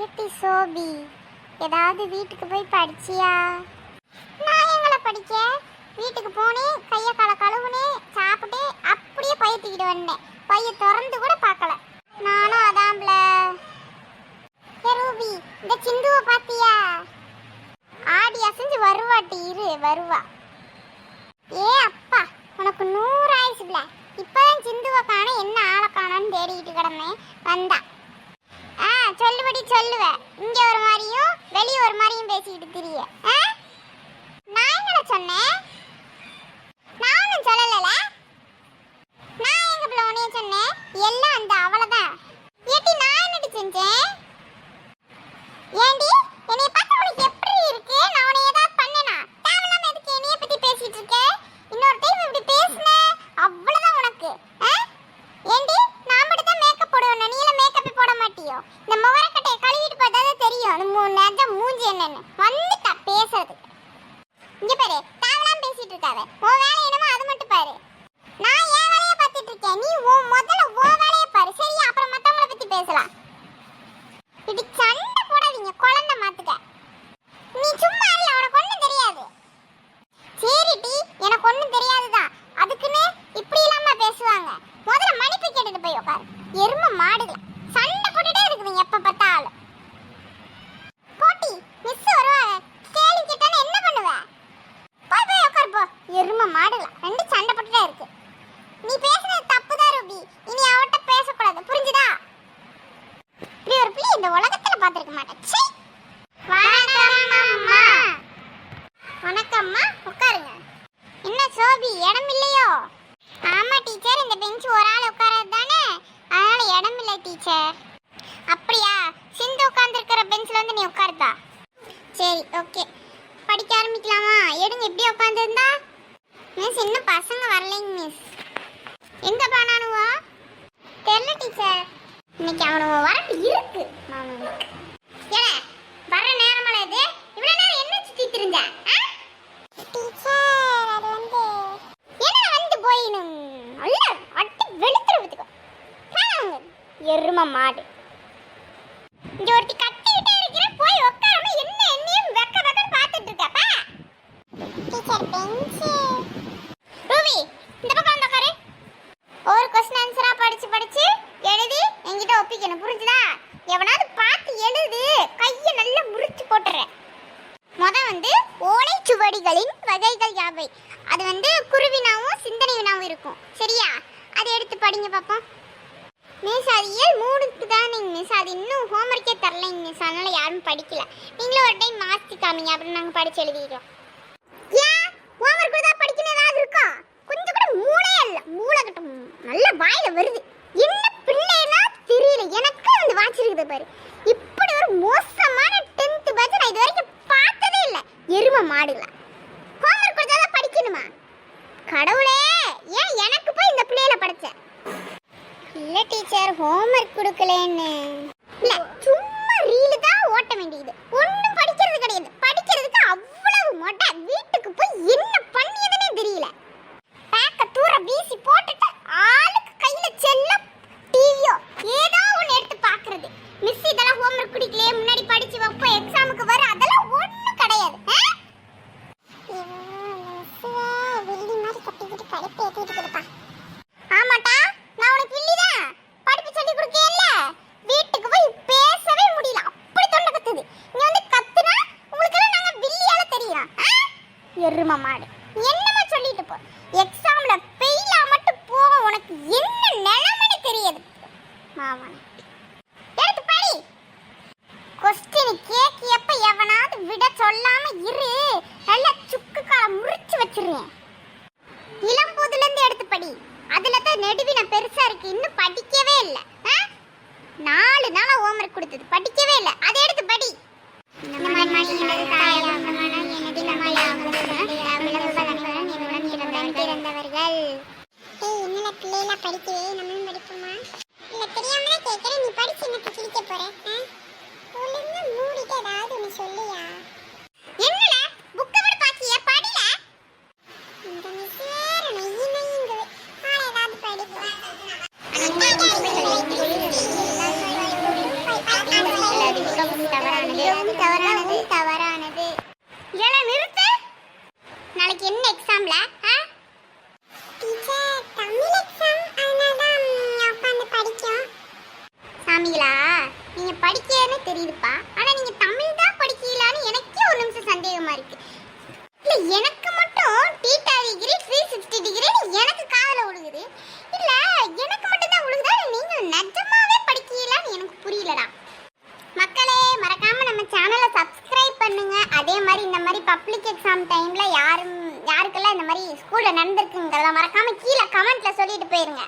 கிட்டி சோபி ஏதாவது வீட்டுக்கு போய் படிச்சியா? நான் எங்களை படிக்க? வீட்டுக்கு போனேன் கையை கால கழுவுனேன் சாப்பிட்டு அப்படியே பைய தூக்கிட்டு வந்தேன். பைய திறந்து கூட பார்க்கல. நானும் அதாம்ல ஏ ரூபி இந்த சிந்துவை பாத்தியா? ஆடி அசைஞ்சு வருவாட்டி இரு வருவா. ஏ அப்பா உனக்கு நூறு ஆயிடுச்சுல. இப்பதான் சிந்துவை காண என்ன ஆளை காணோன்னு தேடிக்கிட்டு கிடந்தேன். வந்தா ஆ சொல்லுபடி சொல்லுவ இங்க ஒரு மாதிரியும் வெளிய ஒரு மாதிரியும் பேசிக்கிட்டு திரிய ஆ? நான் என்னடா சொன்னேன் நான் ஒன்றும் சொல்லல நான் எங்க பிள்ளை உன்னைய சொன்னேன் எல்லாம் அந்த அவளதான் ஏட்டி நான் என்னடி செஞ்சேன் ஏண்டி என்னைய பார்த்தா உனக்கு எப்படி இருக்கு நான் உன்னை ஏதாவது பண்ணேனா தேவையில்லாம எதுக்கு என்னைய பத்தி பேசிட்டு இருக்க இன்னொரு டைம் இப்படி பேசுன அவ்வளவுதான் உனக்கு ஆ? ஏண்டி நான் மட்டும் தான் மேக்கப் போடுவேன் நீ எல்லாம் மேக்கப்பே போட மாட்டியோ இந்த முகரக்கட்டையை கழுவிட்டு பார்த்தாதான் தெரியும் அந்த மூணு நேரம் மூஞ்சி என்னன்னு வந்துட்டா பேசுறதுக்கு இங்க பாரு தேவையில்லாம பேசிட்டு இருக்காத. உன் வேலை என்னமோ அது மட்டும் பாரு. நான் என் வேலையை பார்த்துட்டு இருக்கேன். நீ உன் முதல்ல உன் வேலையை பாரு. சரி அப்புறம் மத்தவங்கள பத்தி பேசலாம். இப்படி சண்டை போடாதீங்க. குழந்தை மாத்துக்க. நீ சும்மா இல்ல உனக்கு ஒண்ணும் தெரியாது. சரி டி எனக்கு ஒண்ணும் தெரியாதுதான் அதுக்குன்னு இப்படி இல்லாம பேசுவாங்க. முதல்ல மன்னிப்பு கேட்டுட்டு போய் உட்காரு. எரும மாடுகள். சண்டை போட்டுட்டே இருக்குதுங்க எப்ப பார்த்தாலும் போட்டி மிஸ் வருவாங்க கேள்வி கேட்டாலும் என்ன பண்ணுவ போய் போய் உட்காரு போ எரும ரெண்டு சண்டை போட்டுட்டே இருக்கு. நீ பேசுனது தப்புதான் ரூபி. இனி அவட்ட பேசக்கூடாது. புரிஞ்சுதா? இப்படி ஒரு பிள்ளை இந்த உலகத்துல பார்த்திருக்க மாட்டேன் வணக்கம்மா. உட்காருங்க. என்ன சோபி இடம் இல்லையோ? ஆமா டீச்சர் இந்த பெஞ்ச் ஒரு ஆள் உட்காரது தானே அதனால இடம் இல்லை டீச்சர் அப்படியா? சிந்து உட்கார்ந்துருக்கிற பெஞ்ச்ல வந்து நீ உட்காருதா சரி ஓகே படிக்க ஆரம்பிக்கலாமா? எடுங்க இப்படி உட்காந்துருந்தா மிஸ் இன்னும் பசங்க வரலைங்க மிஸ் எங்க பானானுவா? தெரியல டீச்சர் இன்னைக்கு அவனுவ வரட்டு இருக்கு. மாமனுக்கு வர நேரமல இது. இவ்வளவு நேரம் என்ன சுத்தி திரிஞ்ச டீச்சர் அது வந்து என்ன வந்து போயினும்? அல்ல அட்டி வெளுத்துறதுக்கு எரும மாடு. இங்க ஒருத்தி கத்திக்கிட்டே இருக்கிற போய் உட்காராம என்ன என்னையும் வெக்க வெக்கன்னு பார்த்துட்டு இருக்கப்பா டீச்சர் பெஞ்ச் ரூபி இந்த பக்கம் வந்து உட்காரு ஒரு கொஸ்டின் ஆன்சரா படிச்சு படிச்சு எழுதி என்கிட்ட ஒப்பிக்கணும். புரிஞ்சுதா? எவனாவது பார்த்து எழுது. கையை நல்லா முறிச்சு போட்டுறேன். முத வந்து ஓலைச்சுவடிகளின் வகைகள் யாவை? அது வந்து குருவினாவும் சிந்தனை வினாவும் இருக்கும். சரியா? அதை எடுத்து படிங்க பார்ப்போம் மிஸ் அது ஏன் மூணுக்கு தான் நீங்கள் மிஸ் அது இன்னும் ஹோம்ஒர்க்கே தரலைங்க மிஸ் அதனால யாரும் படிக்கல. நீங்களும் ஒரு டைம் மாற்றி காமிங்க. அப்புறம் நாங்கள் படிச்சு எழுதிக்கிறோம். ஏன்? ஹோம்ஒர்க் தான் படிக்கணும் ஏதாவது இருக்கா? மூளையே இல்ல மூளை கிட்ட நல்ல வாயில வருது. என்ன பிள்ளைனா தெரியல. எனக்கு வந்து வாச்சிருக்குது பாரு. இப்படி ஒரு மோசமான டென்த் பேட்ச் நான் இது வரைக்கும் பார்த்ததே இல்ல. எரும மாடுல. ஹோம்ஒர்க் கொடுத்தா படிக்கணுமா? கடவுளே ஏன் எனக்கு போய் இந்த பிள்ளையில படிச்ச? இல்லை டீச்சர் ஹோம்ஒர்க் கொடுக்கலன்னு. இல்லை சும்மா ரீல் தான் ஓட்ட வேண்டியது. ஒன்றும் படிக்கிறது கிடையாது படிக்கிறதுக்கு அவ்வளவு மொட்டை வீட்டுக்கு போய் என்ன பண்ணியதுன்னே தெரியல பேக்க தூர வீசி போட்டுட்டு ஆளுக்கு கையில செல்லம் டிவியோ ஏதோ ஒன்று எடுத்து பார்க்கறது மிஸ் குடிக்கலையே முன்னாடி படிச்சு வைப்போம் எக்ஸாமுக்கு வர அதெல்லாம் ஒன்றும் கிடையாது. ஆ? ஆமாட்டா நான் உனக்கு வில்லிதான் படிப்பு சொல்லி கொடுக்கல வீட்டுக்கு போய் பேசவே முடியல அப்படி தொண்டை கத்துது. நீ வந்து கத்துனா உங்களுக்கு எல்லாம் நாங்க வில்லியால தெரியும். எரும மாடு. என்னமா சொல்லிட்டு போ. எக்ஸாம்ல ஃபெயிலா மட்டும் போக உனக்கு என்ன நிலைமைன்னு தெரியாது. படி கொஸ்டின் கேக்கியப்ப எவனாவது விட சொல்லாம இரு. நல்ல சுக்கு கால முறிச்சு வச்சிருவேன் இளம்போதுல இருந்து எடுத்து படி. அதுல தான் நெடுவின பெருசா இருக்கு. இன்னும் படிக்கவே இல்ல. ஆ? நாலு நாளா ஹோம்ஒர்க் கொடுத்தது. படிக்கவே இல்ல. அதை எடுத்து படி. படிக்கவே நம்மளும் படிப்போமா? இல்ல தெரியாமலே தான் கேக்குறேன். நீ படிச்சு எனக்கு கிழிக்க போற? ஒழுங்கா மூடிட்டு ஏதாவது ஒண்ணு சொல்லியா என்னல புக்க விட பாக்கிய படில இந்த மிஸ் வேற நெய்யி நெய்யுங்குது நாளை ஏதாவது படிப்போம் மிகவும் தவறானது தவறானது ஏல நிறுத்து நாளைக்கு என்ன எக்ஸாம்ல தெரியுதுப்பா. ஆனா நீங்க தமிழ் தான் படிக்கலான்னு எனக்கே ஒரு நிமிஷம் சந்தேகமா இருக்கு. இல்ல எனக்கு மட்டும் theta degree three sixty degree எனக்கு காதல விழுகுது இல்ல எனக்கு மட்டும் தான் உழுகுதா? நீங்க நிஜமாவே படிக்கலான்னு எனக்கு புரியலடா. மக்களே மறக்காம நம்ம சேனலை சப்ஸ்கிரைப் பண்ணுங்க. அதே மாதிரி இந்த மாதிரி பப்ளிக் எக்ஸாம் டைம்ல யாரும் யாருக்கெல்லாம் இந்த மாதிரி ஸ்கூல்ல நடந்திருக்குங்கிறத மறக்காம கீழே கமெண்ட்ல சொல்லிட்டு போயிருங்க.